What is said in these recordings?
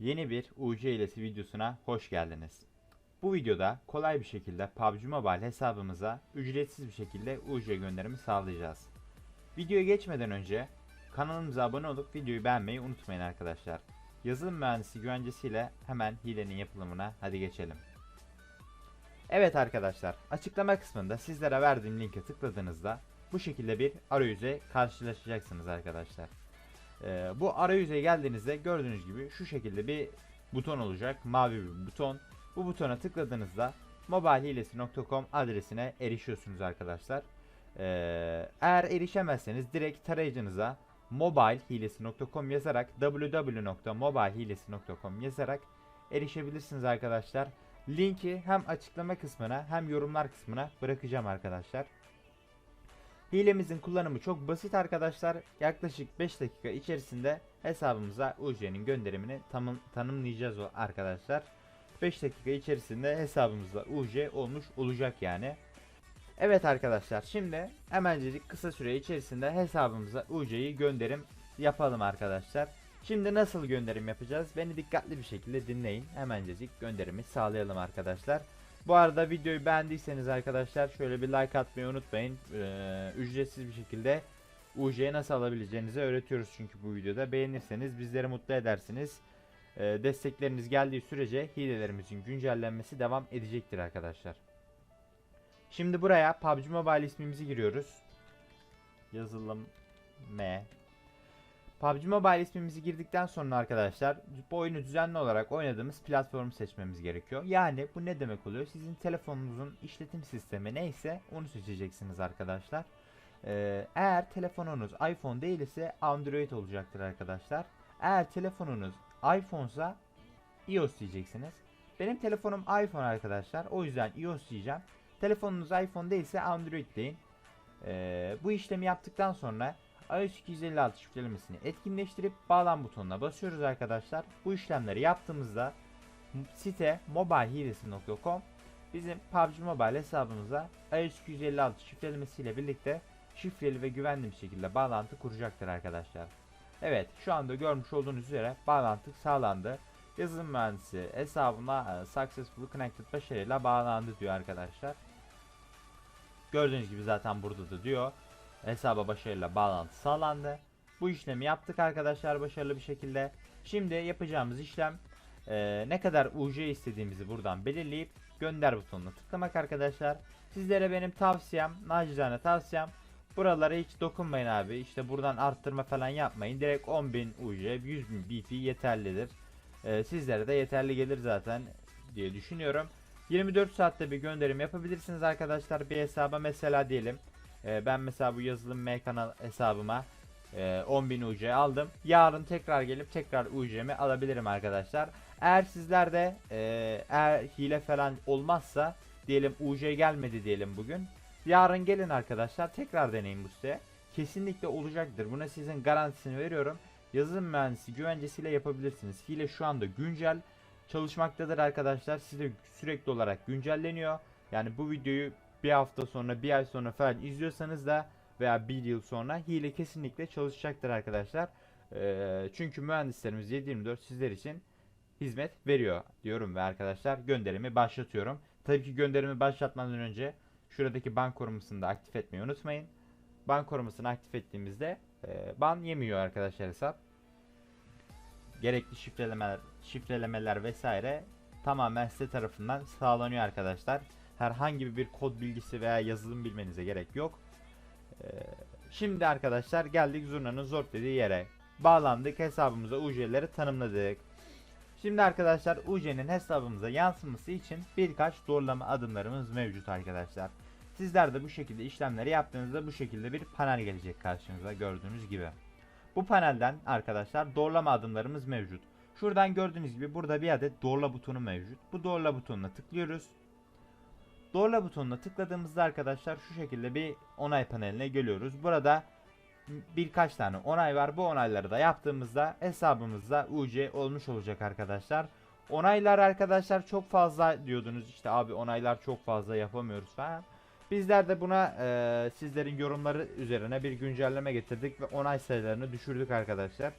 Yeni bir UC hilesi videosuna hoş geldiniz. Bu videoda kolay bir şekilde PUBG Mobile hesabımıza ücretsiz bir şekilde UC gönderimi sağlayacağız. Videoya geçmeden önce kanalımıza abone olup videoyu beğenmeyi unutmayın arkadaşlar. Yazılım mühendisi güvencesiyle hemen hilenin yapılımına hadi geçelim. Evet arkadaşlar, açıklama kısmında sizlere verdiğim linke tıkladığınızda bu şekilde bir arayüze karşılaşacaksınız arkadaşlar. Ee, bu arayüze geldiğinizde gördüğünüz gibi şu şekilde bir buton olacak. Mavi bir buton. Bu butona tıkladığınızda mobilehilesi.com adresine erişiyorsunuz arkadaşlar. Ee, eğer erişemezseniz direkt tarayıcınıza mobilehilesi.com yazarak www.mobilehilesi.com yazarak erişebilirsiniz arkadaşlar. Linki hem açıklama kısmına hem yorumlar kısmına bırakacağım arkadaşlar. Hilemizin kullanımı çok basit arkadaşlar. Yaklaşık 5 dakika içerisinde hesabımıza UC'nin gönderimini tamam, tanımlayacağız arkadaşlar. 5 dakika içerisinde hesabımızda UC olmuş olacak yani. Evet arkadaşlar şimdi hemencecik kısa süre içerisinde hesabımıza UC'yi gönderim yapalım arkadaşlar. Şimdi nasıl gönderim yapacağız? Beni dikkatli bir şekilde dinleyin. Hemencecik gönderimi sağlayalım arkadaşlar. Bu arada videoyu beğendiyseniz arkadaşlar şöyle bir like atmayı unutmayın. Ee, ücretsiz bir şekilde UC'ye nasıl alabileceğinizi öğretiyoruz çünkü bu videoda. Beğenirseniz bizleri mutlu edersiniz. Ee, destekleriniz geldiği sürece hilelerimizin güncellenmesi devam edecektir arkadaşlar. Şimdi buraya PUBG Mobile ismimizi giriyoruz. Yazılım M PUBG Mobile ismimizi girdikten sonra arkadaşlar bu oyunu düzenli olarak oynadığımız platformu seçmemiz gerekiyor. Yani bu ne demek oluyor? Sizin telefonunuzun işletim sistemi neyse onu seçeceksiniz arkadaşlar. Ee, eğer telefonunuz iPhone değil ise Android olacaktır arkadaşlar. Eğer telefonunuz iPhone'sa iOS diyeceksiniz. Benim telefonum iPhone arkadaşlar. O yüzden iOS diyeceğim. Telefonunuz iPhone değilse Android deyin. Ee, bu işlemi yaptıktan sonra iOS 256 şifrelemesini etkinleştirip bağlan butonuna basıyoruz arkadaşlar. Bu işlemleri yaptığımızda site mobilehilesi.com bizim PUBG Mobile hesabımıza iOS 256 şifrelemesiyle birlikte şifreli ve güvenli bir şekilde bağlantı kuracaktır arkadaşlar. Evet şu anda görmüş olduğunuz üzere bağlantı sağlandı. Yazılım mühendisi hesabına e, successfully connected başarıyla bağlandı diyor arkadaşlar. Gördüğünüz gibi zaten burada da diyor hesaba başarıyla bağlantı sağlandı. Bu işlemi yaptık arkadaşlar başarılı bir şekilde. Şimdi yapacağımız işlem e, ne kadar UC istediğimizi buradan belirleyip gönder butonuna tıklamak arkadaşlar. Sizlere benim tavsiyem, nacizane tavsiyem buralara hiç dokunmayın abi. İşte buradan arttırma falan yapmayın. Direkt 10.000 UC, 100.000 BP yeterlidir. E, sizlere de yeterli gelir zaten diye düşünüyorum. 24 saatte bir gönderim yapabilirsiniz arkadaşlar bir hesaba mesela diyelim. Ee, ben mesela bu yazılım M kanal hesabıma e, 10.000 UC aldım. Yarın tekrar gelip tekrar UC'mi alabilirim arkadaşlar. Eğer sizlerde e, eğer hile falan olmazsa diyelim UC gelmedi diyelim bugün. Yarın gelin arkadaşlar tekrar deneyin bu siteye. Kesinlikle olacaktır. Buna sizin garantisini veriyorum. Yazılım mühendisi güvencesiyle yapabilirsiniz. Hile şu anda güncel çalışmaktadır arkadaşlar. Size sürekli olarak güncelleniyor. Yani bu videoyu bir hafta sonra bir ay sonra falan izliyorsanız da veya bir yıl sonra hile kesinlikle çalışacaktır arkadaşlar. Ee, çünkü mühendislerimiz 724 sizler için hizmet veriyor diyorum ve arkadaşlar gönderimi başlatıyorum. Tabii ki gönderimi başlatmadan önce şuradaki ban korumasını da aktif etmeyi unutmayın. Ban korumasını aktif ettiğimizde e, ban yemiyor arkadaşlar hesap. Gerekli şifrelemeler, şifrelemeler vesaire tamamen size tarafından sağlanıyor arkadaşlar herhangi bir kod bilgisi veya yazılım bilmenize gerek yok. Ee, şimdi arkadaşlar geldik zurnanın zor dediği yere. Bağlandık hesabımıza UC'leri tanımladık. Şimdi arkadaşlar UC'nin hesabımıza yansıması için birkaç doğrulama adımlarımız mevcut arkadaşlar. Sizler de bu şekilde işlemleri yaptığınızda bu şekilde bir panel gelecek karşınıza gördüğünüz gibi. Bu panelden arkadaşlar doğrulama adımlarımız mevcut. Şuradan gördüğünüz gibi burada bir adet doğrula butonu mevcut. Bu doğrula butonuna tıklıyoruz. Doğrula butonuna tıkladığımızda arkadaşlar şu şekilde bir onay paneline geliyoruz. Burada birkaç tane onay var. Bu onayları da yaptığımızda hesabımızda UC olmuş olacak arkadaşlar. Onaylar arkadaşlar çok fazla diyordunuz işte abi onaylar çok fazla yapamıyoruz falan. Bizler de buna e, sizlerin yorumları üzerine bir güncelleme getirdik ve onay sayılarını düşürdük arkadaşlar.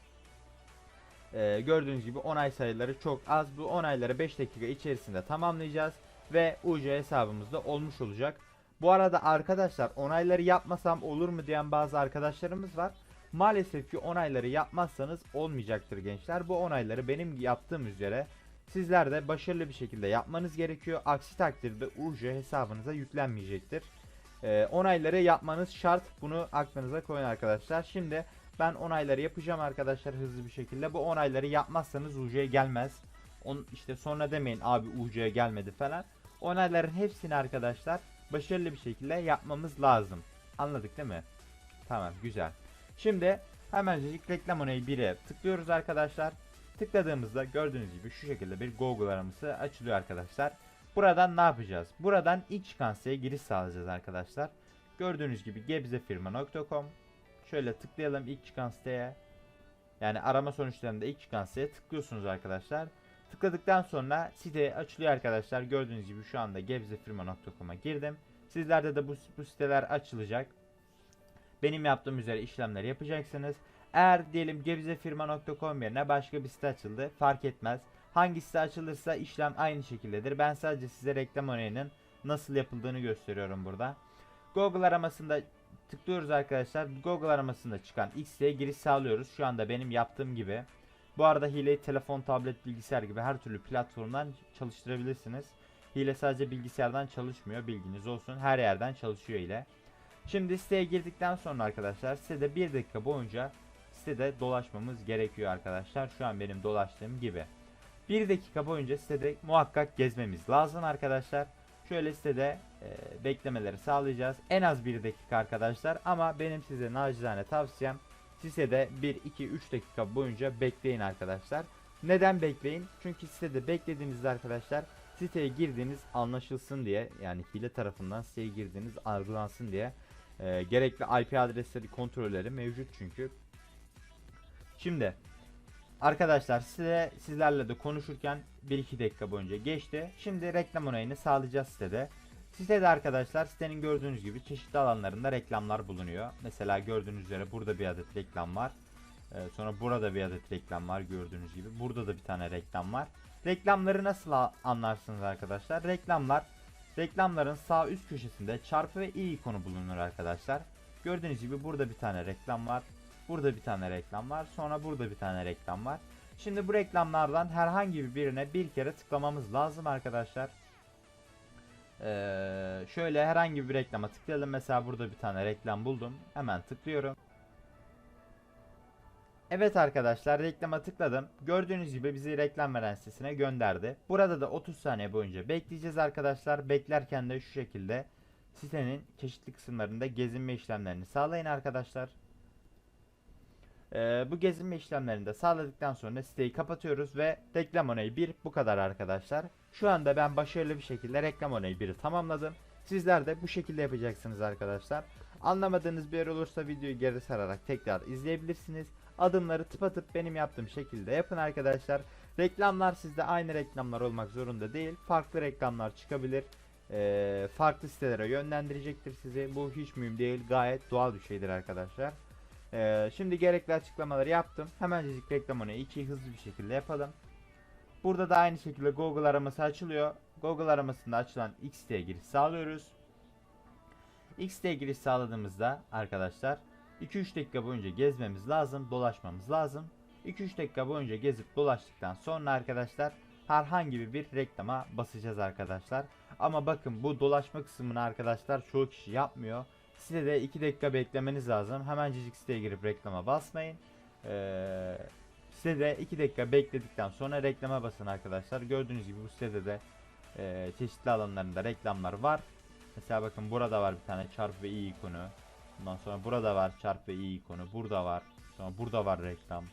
Ee, gördüğünüz gibi onay sayıları çok az. Bu onayları 5 dakika içerisinde tamamlayacağız ve UC hesabımızda olmuş olacak. Bu arada arkadaşlar onayları yapmasam olur mu diyen bazı arkadaşlarımız var. Maalesef ki onayları yapmazsanız olmayacaktır gençler. Bu onayları benim yaptığım üzere sizler de başarılı bir şekilde yapmanız gerekiyor. Aksi takdirde UC hesabınıza yüklenmeyecektir. Ee, onayları yapmanız şart. Bunu aklınıza koyun arkadaşlar. Şimdi ben onayları yapacağım arkadaşlar hızlı bir şekilde. Bu onayları yapmazsanız UC'ye gelmez. On, işte sonra demeyin abi UC'ye gelmedi falan. Onayların hepsini arkadaşlar başarılı bir şekilde yapmamız lazım. Anladık değil mi? Tamam güzel. Şimdi hemencecik reklam onayı 1'e tıklıyoruz arkadaşlar. Tıkladığımızda gördüğünüz gibi şu şekilde bir Google araması açılıyor arkadaşlar. Buradan ne yapacağız? Buradan ilk çıkan siteye giriş sağlayacağız arkadaşlar. Gördüğünüz gibi gebzefirma.com Şöyle tıklayalım ilk çıkan siteye. Yani arama sonuçlarında ilk çıkan siteye tıklıyorsunuz arkadaşlar. Tıkladıktan sonra site açılıyor arkadaşlar. Gördüğünüz gibi şu anda gebzefirma.com'a girdim. Sizlerde de bu, bu siteler açılacak. Benim yaptığım üzere işlemleri yapacaksınız. Eğer diyelim gebzefirma.com yerine başka bir site açıldı fark etmez. Hangi site açılırsa işlem aynı şekildedir. Ben sadece size reklam onayının nasıl yapıldığını gösteriyorum burada. Google aramasında tıklıyoruz arkadaşlar. Google aramasında çıkan X siteye giriş sağlıyoruz. Şu anda benim yaptığım gibi. Bu arada hileyi telefon, tablet, bilgisayar gibi her türlü platformdan çalıştırabilirsiniz. Hile sadece bilgisayardan çalışmıyor. Bilginiz olsun. Her yerden çalışıyor hile. Şimdi siteye girdikten sonra arkadaşlar sitede 1 dakika boyunca sitede dolaşmamız gerekiyor arkadaşlar. Şu an benim dolaştığım gibi. 1 dakika boyunca sitede muhakkak gezmemiz lazım arkadaşlar. Şöyle sitede e, beklemeleri sağlayacağız. En az 1 dakika arkadaşlar ama benim size nacizane tavsiyem sitede 1, 2, 3 dakika boyunca bekleyin arkadaşlar. Neden bekleyin? Çünkü sitede beklediğinizde arkadaşlar siteye girdiğiniz anlaşılsın diye yani hile tarafından siteye girdiğiniz algılansın diye e, gerekli IP adresleri kontrolleri mevcut çünkü. Şimdi arkadaşlar size sizlerle de konuşurken 1-2 dakika boyunca geçti. Şimdi reklam onayını sağlayacağız sitede. Sitede arkadaşlar sitenin gördüğünüz gibi çeşitli alanlarında reklamlar bulunuyor. Mesela gördüğünüz üzere burada bir adet reklam var. Ee, sonra burada bir adet reklam var gördüğünüz gibi. Burada da bir tane reklam var. Reklamları nasıl anlarsınız arkadaşlar? Reklamlar reklamların sağ üst köşesinde çarpı ve i ikonu bulunur arkadaşlar. Gördüğünüz gibi burada bir tane reklam var. Burada bir tane reklam var. Sonra burada bir tane reklam var. Şimdi bu reklamlardan herhangi birine bir kere tıklamamız lazım arkadaşlar. Ee, şöyle herhangi bir reklama tıklayalım. Mesela burada bir tane reklam buldum. Hemen tıklıyorum. Evet arkadaşlar reklama tıkladım. Gördüğünüz gibi bizi reklam veren sitesine gönderdi. Burada da 30 saniye boyunca bekleyeceğiz arkadaşlar. Beklerken de şu şekilde sitenin çeşitli kısımlarında gezinme işlemlerini sağlayın arkadaşlar. Ee, bu gezinme işlemlerini de sağladıktan sonra siteyi kapatıyoruz ve reklam onayı 1 bu kadar arkadaşlar. Şu anda ben başarılı bir şekilde reklam onayı 1'i tamamladım. Sizler de bu şekilde yapacaksınız arkadaşlar. Anlamadığınız bir yer olursa videoyu geri sararak tekrar izleyebilirsiniz. Adımları tıpatıp benim yaptığım şekilde yapın arkadaşlar. Reklamlar sizde aynı reklamlar olmak zorunda değil. Farklı reklamlar çıkabilir. Ee, farklı sitelere yönlendirecektir sizi. Bu hiç mühim değil. Gayet doğal bir şeydir arkadaşlar. Ee, şimdi gerekli açıklamaları yaptım. Hemencecik reklam onu 2 hızlı bir şekilde yapalım. Burada da aynı şekilde Google araması açılıyor. Google aramasında açılan X'te giriş sağlıyoruz. X'te giriş sağladığımızda arkadaşlar 2-3 dakika boyunca gezmemiz lazım, dolaşmamız lazım. 2-3 dakika boyunca gezip dolaştıktan sonra arkadaşlar herhangi bir reklama basacağız arkadaşlar. Ama bakın bu dolaşma kısmını arkadaşlar çoğu kişi yapmıyor. Size de 2 dakika beklemeniz lazım. Hemencecik siteye girip reklama basmayın. Ee, size de 2 dakika bekledikten sonra reklama basın arkadaşlar. Gördüğünüz gibi bu sitede de e, çeşitli alanlarında reklamlar var. Mesela bakın burada var bir tane çarp ve i ikonu. Ondan sonra burada var çarp ve i ikonu. Burada var. Sonra burada var reklam.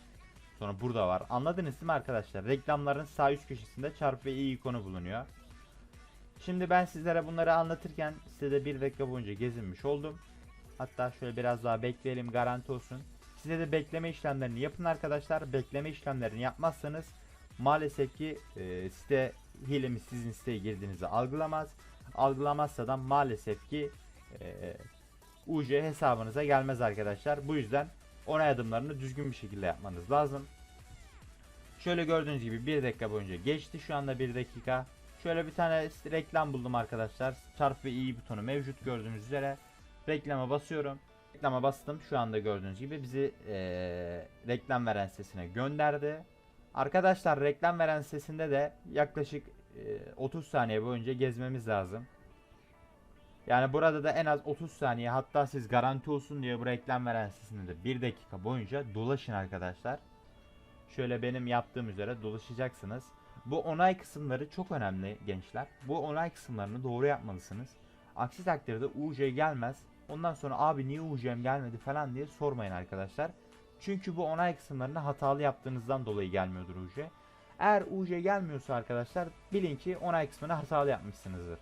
Sonra burada var. Anladınız değil mi arkadaşlar? Reklamların sağ üst köşesinde çarp ve i ikonu bulunuyor. Şimdi ben sizlere bunları anlatırken size de bir dakika boyunca gezinmiş oldum. Hatta şöyle biraz daha bekleyelim garanti olsun. Size de bekleme işlemlerini yapın arkadaşlar. Bekleme işlemlerini yapmazsanız maalesef ki e, site hilemiz sizin siteye girdiğinizi algılamaz. Algılamazsa da maalesef ki e, UC hesabınıza gelmez arkadaşlar. Bu yüzden onay adımlarını düzgün bir şekilde yapmanız lazım. Şöyle gördüğünüz gibi 1 dakika boyunca geçti şu anda 1 dakika. Şöyle bir tane reklam buldum arkadaşlar. Çarp ve i butonu mevcut gördüğünüz üzere. Reklama basıyorum. Reklama bastım. Şu anda gördüğünüz gibi bizi eee, reklam veren sitesine gönderdi. Arkadaşlar reklam veren sitesinde de yaklaşık eee, 30 saniye boyunca gezmemiz lazım. Yani burada da en az 30 saniye hatta siz garanti olsun diye bu reklam veren sitesinde de 1 dakika boyunca dolaşın arkadaşlar. Şöyle benim yaptığım üzere dolaşacaksınız. Bu onay kısımları çok önemli gençler. Bu onay kısımlarını doğru yapmalısınız. Aksi takdirde UC gelmez. Ondan sonra abi niye UC'm gelmedi falan diye sormayın arkadaşlar. Çünkü bu onay kısımlarını hatalı yaptığınızdan dolayı gelmiyordur UC. Eğer UC gelmiyorsa arkadaşlar bilin ki onay kısmını hatalı yapmışsınızdır.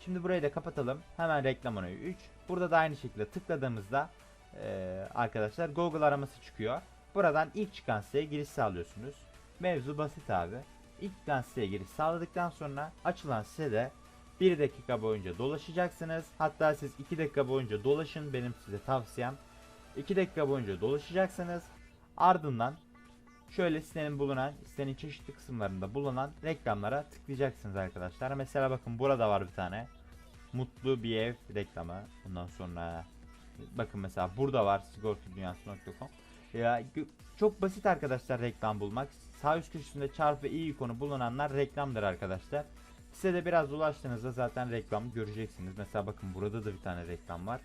Şimdi burayı da kapatalım. Hemen reklam onayı 3. Burada da aynı şekilde tıkladığımızda eee, arkadaşlar Google araması çıkıyor. Buradan ilk çıkan siteye giriş sağlıyorsunuz. Mevzu basit abi. İlk çıkan siteye giriş sağladıktan sonra açılan sitede 1 dakika boyunca dolaşacaksınız. Hatta siz 2 dakika boyunca dolaşın benim size tavsiyem. 2 dakika boyunca dolaşacaksınız. Ardından şöyle sitenin bulunan, sitenin çeşitli kısımlarında bulunan reklamlara tıklayacaksınız arkadaşlar. Mesela bakın burada var bir tane. Mutlu bir ev reklamı. Bundan sonra bakın mesela burada var sigortadunyası.com. Ya çok basit arkadaşlar reklam bulmak. Sağ üst köşesinde çarpı i ikonu bulunanlar reklamdır arkadaşlar. Size de biraz ulaştığınızda zaten reklam göreceksiniz. Mesela bakın burada da bir tane reklam var.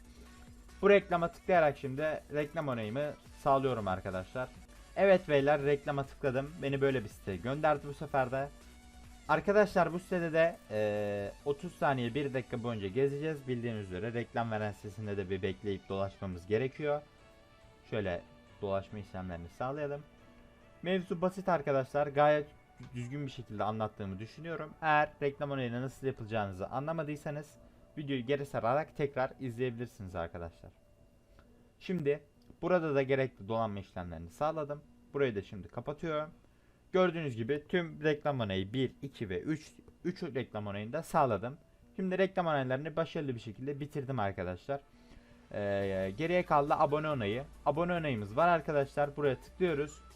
Bu reklama tıklayarak şimdi reklam onayımı sağlıyorum arkadaşlar. Evet beyler reklama tıkladım. Beni böyle bir siteye gönderdi bu sefer de. Arkadaşlar bu sitede de eee, 30 saniye 1 dakika boyunca gezeceğiz. Bildiğiniz üzere reklam veren sitesinde de bir bekleyip dolaşmamız gerekiyor. Şöyle dolaşma işlemlerini sağlayalım. Mevzu basit arkadaşlar. Gayet düzgün bir şekilde anlattığımı düşünüyorum. Eğer reklam onayını nasıl yapılacağınızı anlamadıysanız videoyu geri sararak tekrar izleyebilirsiniz arkadaşlar. Şimdi burada da gerekli dolanma işlemlerini sağladım. Burayı da şimdi kapatıyorum. Gördüğünüz gibi tüm reklam onayı 1, 2 ve 3 3 reklam onayını da sağladım. Şimdi reklam onaylarını başarılı bir şekilde bitirdim arkadaşlar. Ee, geriye kaldı abone onayı. Abone onayımız var arkadaşlar. Buraya tıklıyoruz.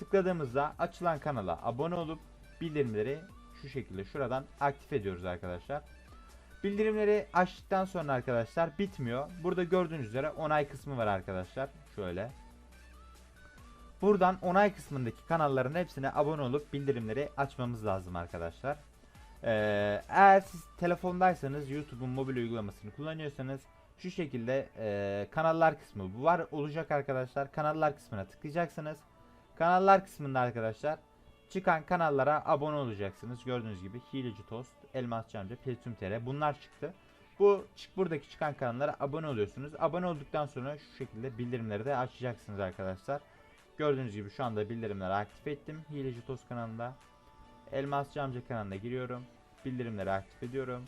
Tıkladığımızda açılan kanala abone olup bildirimleri şu şekilde şuradan aktif ediyoruz arkadaşlar. Bildirimleri açtıktan sonra arkadaşlar bitmiyor. Burada gördüğünüz üzere onay kısmı var arkadaşlar. Şöyle. Buradan onay kısmındaki kanalların hepsine abone olup bildirimleri açmamız lazım arkadaşlar. Ee, eğer siz telefondaysanız YouTube'un mobil uygulamasını kullanıyorsanız şu şekilde e, kanallar kısmı var olacak arkadaşlar. Kanallar kısmına tıklayacaksınız. Kanallar kısmında arkadaşlar çıkan kanallara abone olacaksınız. Gördüğünüz gibi Hileci Tost, Elmas Camca, Platinum TR bunlar çıktı. Bu çık buradaki çıkan kanallara abone oluyorsunuz. Abone olduktan sonra şu şekilde bildirimleri de açacaksınız arkadaşlar. Gördüğünüz gibi şu anda bildirimleri aktif ettim. Hileci Tost kanalında. Elmas Camca kanalına giriyorum. Bildirimleri aktif ediyorum.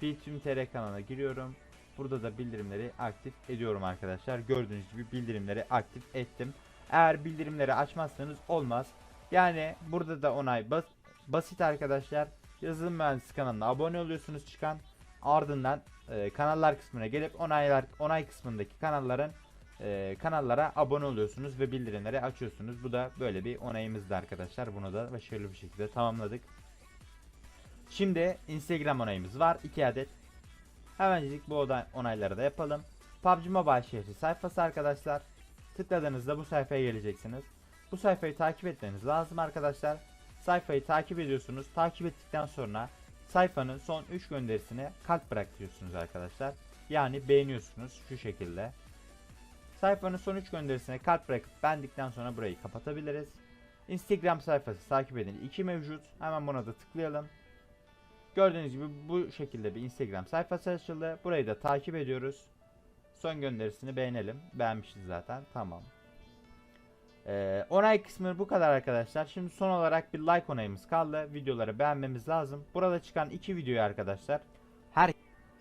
Platinum TR kanalına giriyorum. Burada da bildirimleri aktif ediyorum arkadaşlar. Gördüğünüz gibi bildirimleri aktif ettim. Eğer bildirimleri açmazsanız olmaz. Yani burada da onay bas basit arkadaşlar. Yazılım mühendisi kanalına abone oluyorsunuz çıkan. Ardından e, kanallar kısmına gelip onaylar onay kısmındaki kanalların e, kanallara abone oluyorsunuz ve bildirimleri açıyorsunuz. Bu da böyle bir onayımızdı arkadaşlar. Bunu da başarılı bir şekilde tamamladık. Şimdi Instagram onayımız var. 2 adet. Hemencik bu onayları da yapalım. PUBG Mobile şehri sayfası arkadaşlar. Tıkladığınızda bu sayfaya geleceksiniz. Bu sayfayı takip etmeniz lazım arkadaşlar. Sayfayı takip ediyorsunuz. Takip ettikten sonra sayfanın son 3 gönderisine kalp bırakıyorsunuz arkadaşlar. Yani beğeniyorsunuz şu şekilde. Sayfanın son 3 gönderisine kalp bırakıp beğendikten sonra burayı kapatabiliriz. Instagram sayfası takip edin 2 mevcut. Hemen buna da tıklayalım. Gördüğünüz gibi bu şekilde bir Instagram sayfası açıldı. Burayı da takip ediyoruz. Son gönderisini beğenelim. Beğenmişiz zaten. Tamam. Ee, onay kısmı bu kadar arkadaşlar. Şimdi son olarak bir like onayımız kaldı. Videoları beğenmemiz lazım. Burada çıkan iki videoyu arkadaşlar. Her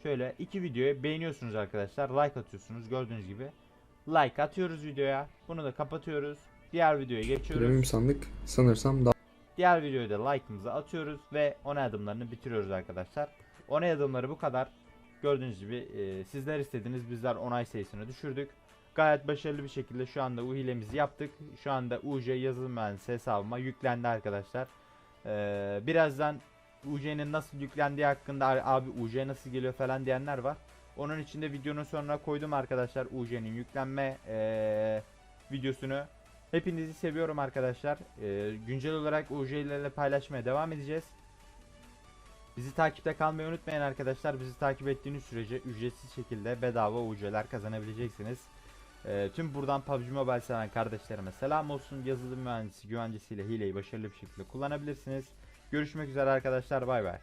şöyle iki videoyu beğeniyorsunuz arkadaşlar. Like atıyorsunuz gördüğünüz gibi. Like atıyoruz videoya. Bunu da kapatıyoruz. Diğer videoya geçiyoruz. Premium sandık sanırsam daha Diğer videoya da like'ımızı atıyoruz ve onay adımlarını bitiriyoruz arkadaşlar. Onay adımları bu kadar. Gördüğünüz gibi e, sizler istediniz bizler onay sayısını düşürdük. Gayet başarılı bir şekilde şu anda U hilemizi yaptık. Şu anda UC yazılım mühendisi hesabıma yüklendi arkadaşlar. Ee, birazdan UC'nin nasıl yüklendiği hakkında abi UC nasıl geliyor falan diyenler var. Onun için de videonun sonuna koydum arkadaşlar UC'nin yüklenme ee, videosunu. Hepinizi seviyorum arkadaşlar. Ee, güncel olarak UC'lerle paylaşmaya devam edeceğiz. Bizi takipte kalmayı unutmayın arkadaşlar. Bizi takip ettiğiniz sürece ücretsiz şekilde bedava UC'ler kazanabileceksiniz. Ee, tüm buradan PUBG Mobile seven kardeşlerime selam olsun. Yazılım mühendisi güvencesiyle hileyi başarılı bir şekilde kullanabilirsiniz. Görüşmek üzere arkadaşlar. Bay bay.